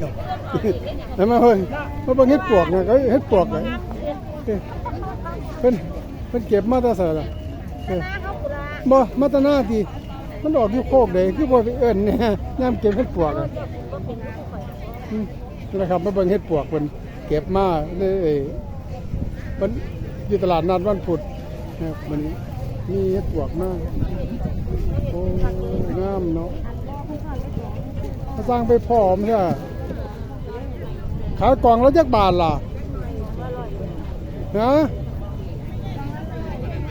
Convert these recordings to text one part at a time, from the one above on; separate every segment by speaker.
Speaker 1: ครับแล้วมาเพิ่งมาเบิ่งเฮ็ดปวกเนี่ยก็เฮ็ดปวกเลยเอ้ยเพิ่นเพิ่นเก็บมาตาใส่ล่ะบ่มาแตาหน้าทีมันออกอยู่โคกเลยคือบ่ไปเอิ้นเนี่ยยามเก็บเฮ็ดปวกอะอืมนะครับมาเบิ่งเฮ็ดปวกเพิ่นเก็บมาเลยมันอยู่ตลาดนัดวันพุธนะครับมันมีเฮ็ดปวกมาโอ้งามเนาะสร้างไปพร้อมใช่ ขายกล่องแล้วจักบาทล่ะฮะ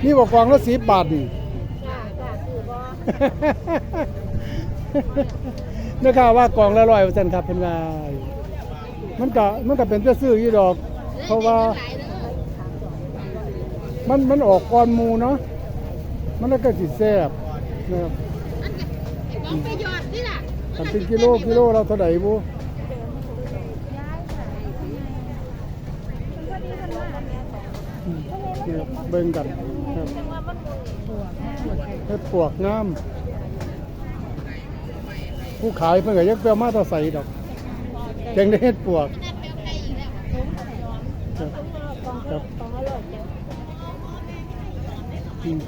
Speaker 1: นี่บอกกล่องละสิบบาทนี่นี่ข่าวว่ากล่องละร้อยเปอร์เซ็นต์ครับเป็นไงมันก็มันก็เป็นเสื้อซื้ออยู่ดอก เพราะว่า มันมันออกก่อนหมูเนาะมันแล้วก็สิแซ่บนะครับ
Speaker 2: น้องไปหยอดนี่ล่ะ
Speaker 1: ถ้าเป็นกิโลกิโลเราเท่าไหร่บุอืม เนี่ยเบิ่งกันครับเฮ็ดปวกน้ำผู้ขายเพิ่นก็ยักเปรี้ยวมาแตาใส่ดอกจังได้เฮ็ดปวกครับครับอืม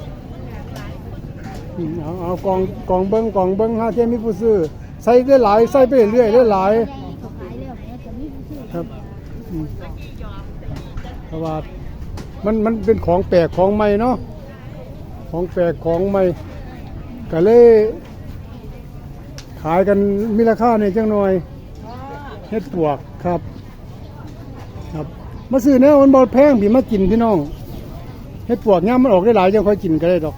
Speaker 1: อืมเอาเอากองกองเบิ่งกองเบิ่งหาเทียมีผู้ซื้อใส่ได้หลายใส่ไปเรื่อยได้หลายครับอืมเพราะว่า มันมันเป็นของแปลกของใหม่เนาะของแปลกของใหม่ก็เลยขายกันมีราคาเนี่ยจังหน่อยเฮ็ดปวกครับ ครับมาซื้อแนวมันบ่แพงพี่มากินพี่น้องเฮ็ดปวกย่ามมันออกได้หลายจังค่อยกินก็ได้ดอก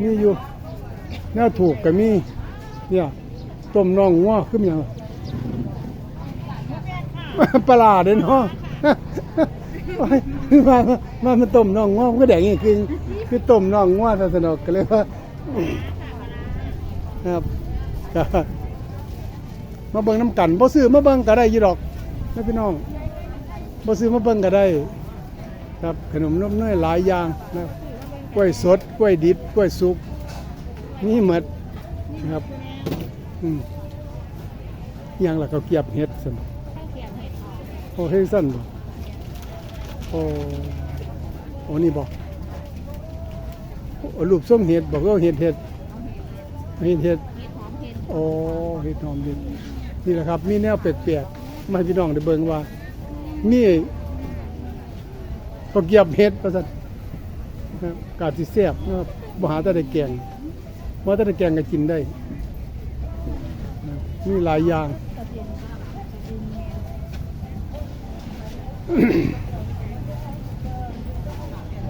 Speaker 1: มีอยู่แนวถูกก็มีเนี่ยต้มน่องงัวขึ้นอย่างปลาร้าเด่นเนาะ มามามาต้มน่องงัวมันก็แดงอย่างคือคือต้มน่องงัวซะสนุกก็เลยว่าครับก็มาเบิ่งน้ำกันบ่ซื้อมาเบิ่งก็ได้อยู่ดอกนะพี่น้องบ่ซื้อมาเบิ่งก็ได้ ครับขนมนมเนยหลายอย่างนะครับกล้วยสดกล้วยดิบกล้วยสุกนี่หมดนะครับอืมอยังล่ะเขาเกียบเฮ็ดซั่นโอ้เฮ็ดซั่นบ่ โอ้โอ้นี่บ่โอ้รูปส้มเห็ดบอกว่าเห็ดเห็ดเห็ดเห็ดโอ้เห็ดหอมดิบนี่แหละครับมีแนวแปลกๆมาให้พี่น้องได้เบิ่งว่ามีก็เกียบเห็ดประสันนะครับกาดสิแซ่บนะครับบ่หาแต่ได้แกงบ่แต่ได้แกงก็กินได้นะครับมีหลายอย่าง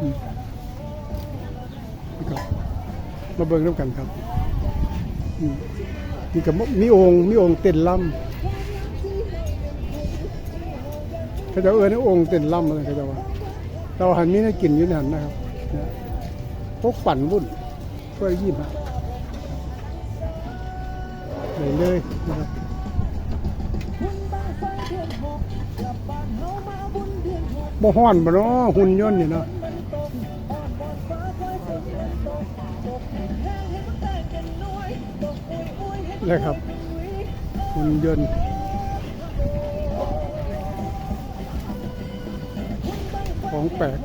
Speaker 1: นะครับมาเบิ่งน้ำกันครับมนี่กับมีองค์มีองค์เต้นลำเขาจะเอ่ยองค์เต้นลำอะไรเขาจะว่าเราหันมีให้กินอยู่ในหันนะครับเนี่ยพกปั่นวุ่นเพื่อยี่ห้าเลยเลยนะครับบ่ฮ้อนบ่เนาะหุ่นยนต์นี่เนาะ นะครับหุ่นยนต์ของแปลก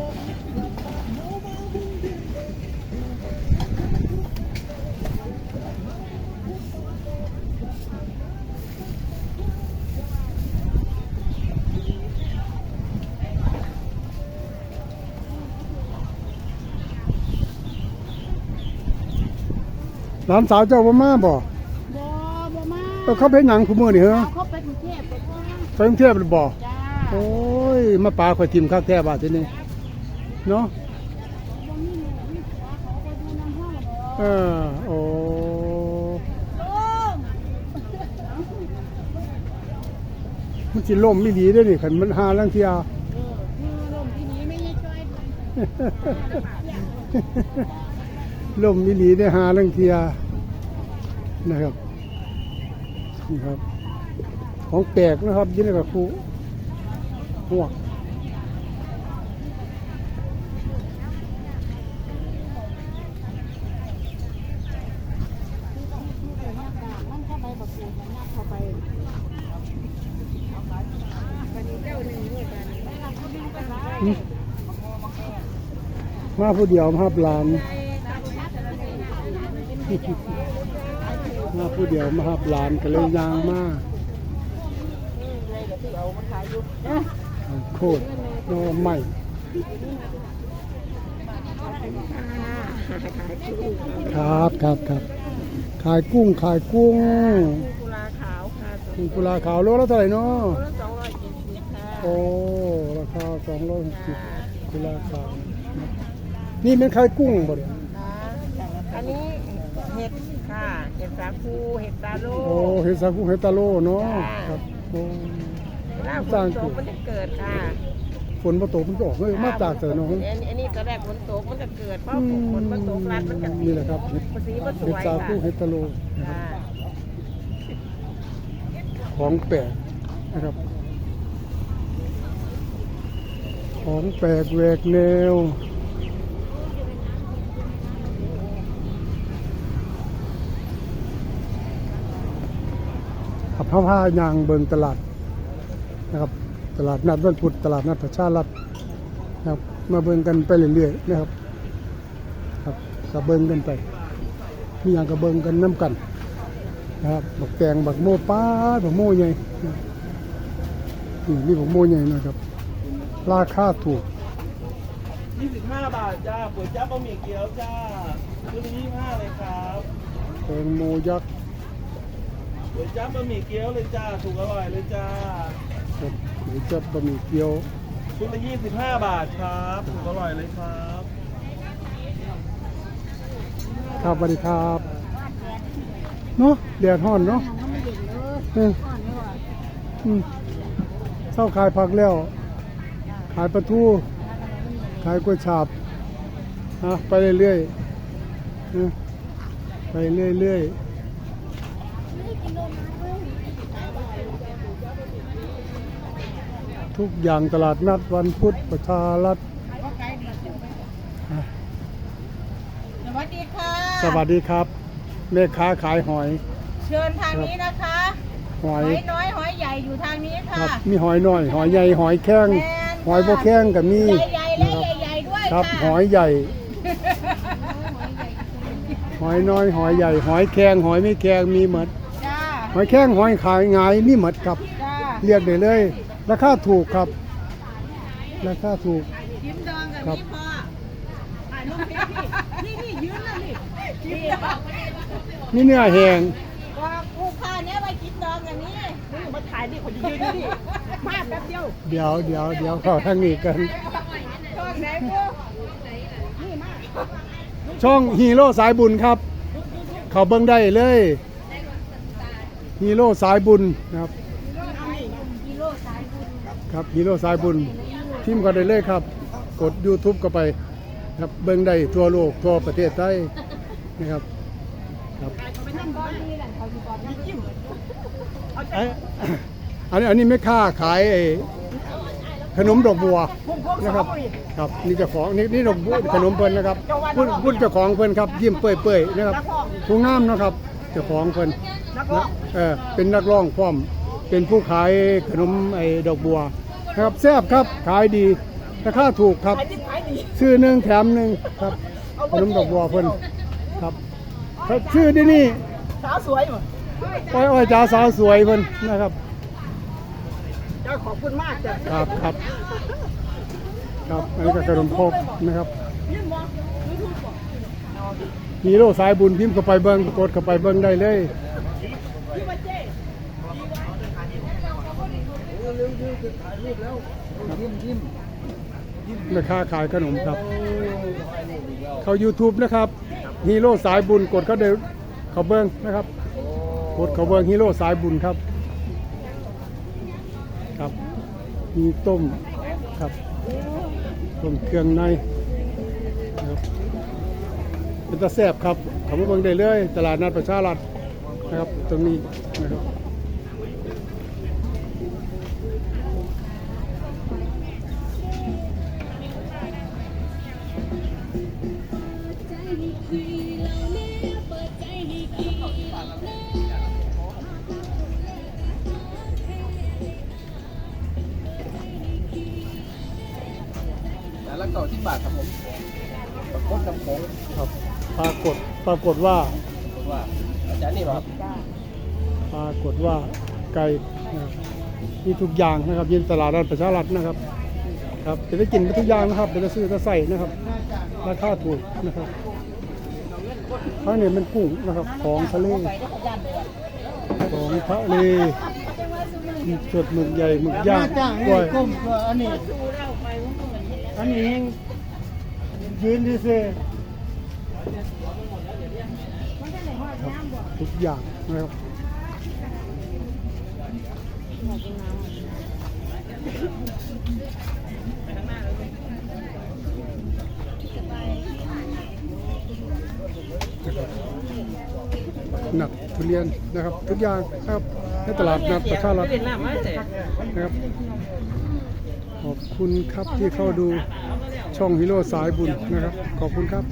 Speaker 1: หลานสาวเจ้าบ่มาบ่
Speaker 2: บ่บ่มา
Speaker 1: เออเขาเป็นหยังคุมือนี่เหรอ
Speaker 2: เอาเข้าไปกรุงเทพบ่พ่อ
Speaker 1: ไปกรุงเทพหรือบ่
Speaker 2: จ้า
Speaker 1: โอ้ยมาปลาข่อยทิมข้าวแท้บาดทีนี้เนาะ
Speaker 2: บ่มีหนูมีผัวเขาก็ดูน้ำห้องบ่
Speaker 1: เออโอ้
Speaker 2: ลุง
Speaker 1: มันสิล่มไม่ดีเด้อนี่คันมันหาลังเที่ย
Speaker 2: เออคือลมที่นี้ไม่ใช่ช่วย
Speaker 1: ล่มไม่ดีได้หาลังเที่ยนะครับ นี่ครับ ของแปลกนะครับยิ่งกับครูหัว
Speaker 2: มา
Speaker 1: ผู้เดียวภาพลาน ผู้เดียวมาหับหลานก็เลยยางมาโคตรโนใหม่ครับครับครับขายกุ้งขายกุ้ง
Speaker 3: กุลาขาวค่ะ
Speaker 1: กุ้งกุลาขาวโลละเท่าไหร่เนาะ
Speaker 3: ตัวละสองร้อยเจ็ดสิบค่ะ
Speaker 1: โอ้ราคาสองร้อยหกสิบกุลาขาวนี่เป็นขายกุ้งบ่เนี่ย
Speaker 3: อันนี้เห็ด ค่ะเห็ดสาคูเห็ดตาโล
Speaker 1: โอ้เฮดซากุเฮดตาโลเนาะครับโอ้
Speaker 3: เวลาฝนตกมันจะเกิดค่ะ
Speaker 1: ฝนมาตกมันก็ออกเฮ้ยมาจากแต่เนาะ
Speaker 3: อันนี้อันนี้ก็แรกฝนตกมันจะเกิดเพราะฝนมันตกรัดมันจะ
Speaker 1: นี่แหละครับเห็ด
Speaker 3: สีมันส
Speaker 1: เฮด
Speaker 3: วย
Speaker 1: ซา
Speaker 3: ค่ะ
Speaker 1: กุเฮดตาโลนะครับ
Speaker 3: ค่ะ
Speaker 1: ของแปลกนะครับของแปลกแหวกแนว ผ้าผ้ายางเบิงตลาดนะครับ ตลาดนัดวันพุธตลาดนัดประชารัฐนะครับ มาเบิงกันไปเรื่อยๆนะครับ ครับกับเบิงกันไปมีอย่างกับเบิงกันน้ำกันนะครับบักแตงบักโม่ป้าดบักโม่ใหญ่นะครับนี่นี่บักโม่ใหญ่นะครับ ราคาถูก
Speaker 4: 25 บาทจ้าก๋วยจั๊บบะหมี่เกี๊ยวจ้าชุดนี้25เลยครับ
Speaker 1: แตงโมยักษ์
Speaker 4: ก๋วยจั๊บบะหมี่เกี๊ยวเลยจ้าถูกอร่อยเลยจ้า
Speaker 1: ครับหรือจะบะหมี่เกี๊ยว
Speaker 4: ชุดละ25บาทครับถูกอร่อยเลยครับ
Speaker 1: ครับสวัสดีครับเนาะแดดฮ้อนเนาะ
Speaker 2: มันไม่เย็นเลย
Speaker 1: อืม
Speaker 2: อ่อนไม่ว่า
Speaker 1: อืมเศร้าขายผักแล้ว ขายปลาทูขายกล้วยฉาบฮะไปเรื่อยๆนะไปเรื่อยๆ ทุกอย่างตลาดนัดวันพุธประชารัฐอะ
Speaker 3: สวัสดีค่ะ
Speaker 1: สวัสดีครับ แม่ค้าขายหอย
Speaker 3: เชิญทางนี้นะคะ
Speaker 1: หอ
Speaker 3: หอยยน้อยหอยใหญ่อยู่ทางนี้
Speaker 1: ค
Speaker 3: ค่ะ
Speaker 1: รับมีหอยน้อย หอยใหญ่หอยแข้ง
Speaker 3: แม่น
Speaker 1: หอยบ่แข้งก็มี
Speaker 3: ใหญ่ๆและ
Speaker 1: นะครับ
Speaker 3: ใหญ่ๆด้วย
Speaker 1: ครับ
Speaker 3: ค่ะ
Speaker 1: หอยใหญ่ หอยน้อยหอยใหญ่ หอยแข้งหอยไม่แข้งมีหมด
Speaker 3: จ้า
Speaker 1: หอยแข้งหอยขายงายมีหมดครับ
Speaker 3: จ้า
Speaker 1: เรียกได้เลย ราคาถูกครับ ราคาถูก
Speaker 3: ยิ้มดองกับ
Speaker 1: ครับ
Speaker 3: นี่พ่อถ่ายรูปพี่พี่นี่นี่ยืนเลยนี่นี่
Speaker 1: มีเนื้อแห้ง
Speaker 3: ว่าผู้ค้าเนี้ยไปกินดองอย่างนี้มาถ่ายดิคนยืนนี่ดิมาแป๊บเดียว
Speaker 1: เดี๋ยวเดี๋ยวเดี๋ยวเข้าทางนี้กัน
Speaker 3: ช่องไหนกูนี่มา
Speaker 1: ช่องฮีโร่สายบุญครับ เขาเบิ่งได้เลย ฮีโร่สายบุญนะครับ
Speaker 2: กิโลสายบุญ
Speaker 1: ครับฮีโร่สายบุญทิมกันได้เลยครับ กด YouTube ก็ไปครับเบิ่งได้ทั่วโลกทั่วประเทศไทยนะครับครับ
Speaker 2: อันนี้อันนี้
Speaker 1: ไม่ค่าขายไอ้ขนมดอกบัวนะครับครับนี่เจ้าของนี่นี่ดอกบัวขนมเพิ่นนะครับพูดพูดเจ้าของเพิ่นครับยิ้มเปื่อยๆนะครับผู้งามนะครับ เจ้าของเพิ่นนะเออเป็นนักร้องพร้อม เป็นผู้ขายขนมไอ้ดอกบัวนะครับแซ่บครับขายดีราคาถูกครับชื่อหนึ่งแถมหนึ่งครับขนมดอกบัวเพิ่นครับครับชื่อที่นี่
Speaker 3: สาวสวยหมด
Speaker 1: อ้อยอ้อยจ๋าสาวสวยเพิ่นนะครับ
Speaker 3: เจ้าขอบคุณมากจ้ะ
Speaker 1: ครับครับครับอันนี้ก็ขนมครกนะครับ ฮีโร่สายบุญพิมพ์เข้าไปเบิ้งกดเข้าไปเบิ้งได้เลยแม่ค้าขายขนมครับ เขา YouTube นะครับฮีโร่สายบุญกดเขาเดินเขาเบิ้งนะครับ กดเขาเบิ้งฮีโร่สายบุญครับ ครับ มีต้มครับต้มเครื่องใน เป็นตะแซบครับขำเบิ่งได้เลย ตลาดนัดประชารัฐนะครับ ตรงนี้นะครับ
Speaker 2: ใจให้คีเราแน่เปิดใจให้คีเราแน่
Speaker 1: ค
Speaker 4: ต่อที่บาทครับผมโคตรน้ำโขง
Speaker 1: ครับ ปรากฏปรากฏว่า
Speaker 4: ว่าอาจารย์นี่ครับ
Speaker 1: ปรากฏว่าไก่นะครับมีทุกอย่างนะครับยินตลาดนัดประชารัฐนะครับครับเป็นได้กินไปทุกอย่างนะครับเป็นได้ซื้อได้ใส่นะครับราคาถูกนะครับข้างนี้เป็นกุ้งนะครับของทะเลของทะเลหมึกสดหมึกใหญ่หมึกย่างกล้วย
Speaker 5: ก้มตัวอันนี้ อันนี้ยังยืนดีเซ่
Speaker 1: ทุกอย่างนะครับหนักทุเรียนนะครับ ทุกอย่างครับในตลาดนัดประชารัฐ
Speaker 4: นหน้าไม้แต่
Speaker 1: นะครับ ขอบคุณครับที่เข้าดูช่องฮิโร่สายบุญนะครับ ขอบคุณครับ